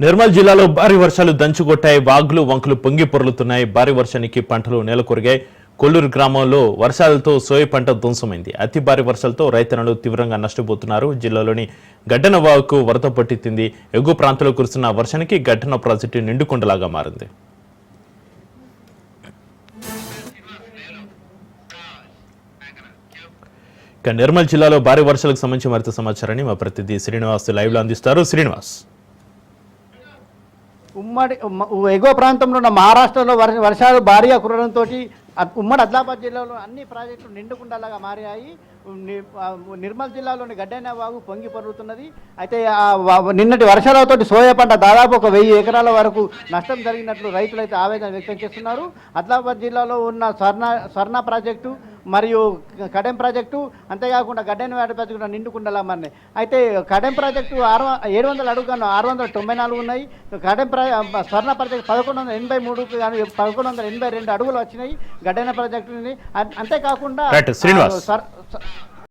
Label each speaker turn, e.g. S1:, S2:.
S1: నిర్మల్ జిల్లాలో భారీ వర్షాలు దంచుకొట్టాయి వాగులు వంకలు పొంగి పొరలుతున్నాయి. భారీ వర్షానికి పంటలు నేలకొరిగాయి. కొల్లూరు గ్రామంలో వర్షాలతో సోయ పంట ధ్వంసమైంది. అతి భారీ వర్షాలతో రైతన్నలు తీవ్రంగా నష్టపోతున్నారు. జిల్లాలోని గడ్డన వాగుకు వరద పట్టింది ఎగువ ప్రాంతంలో కురుస్తున్న వర్షానికి గడ్డన ప్రాజెక్టు నిండుకొండలాగా మారింది. ఇక నిర్మల్ జిల్లాలో భారీ వర్షాలకు సంబంధించి మరింత సమాచారాన్ని మా ప్రతినిధి శ్రీనివాస్ లైవ్లో అందిస్తారు. శ్రీనివాస్.
S2: ఉమ్మడి ఎగువ ప్రాంతంలో ఉన్న మహారాష్ట్రలో వర్ష వర్షాలు భారీగా కురడంతో ఉమ్మడి ఆదిలాబాద్ జిల్లాలో అన్ని ప్రాజెక్టులు నిండుకుండలాగా మారాయి. నిర్మల్ జిల్లాలోని గడ్డైన వాగు పొంగి పరుగుతున్నది అయితే ఆ నిన్నటి వర్షాలతోటి సోయా పంట దాదాపు ఒక వెయ్యి ఎకరాల వరకు నష్టం జరిగినట్లు రైతులు అయితే ఆవేదన వ్యక్తం చేస్తున్నారు. ఆదిలాబాద్ జిల్లాలో ఉన్న స్వర్ణ స్వర్ణ ప్రాజెక్టు మరియు కడెం ప్రాజెక్టు అంతేకాకుండా గడ్డైన వాటి ప్రాజెక్టు మారినాయి అయితే కడెం ప్రాజెక్టు ఆరు ఏడు వందల అడుగుగాను ఆరు వందల తొంభై నాలుగు ఉన్నాయి. కడెం ప్రా స్వర్ణ ప్రాజెక్టు పదకొండు వందల ఎనభై మూడు కానీ పదకొండు వందల ఎనభై రెండు అడుగులు వచ్చినాయి. గడ్డైన ప్రాజెక్టు అంతేకాకుండా
S1: శ్రీనివాస్.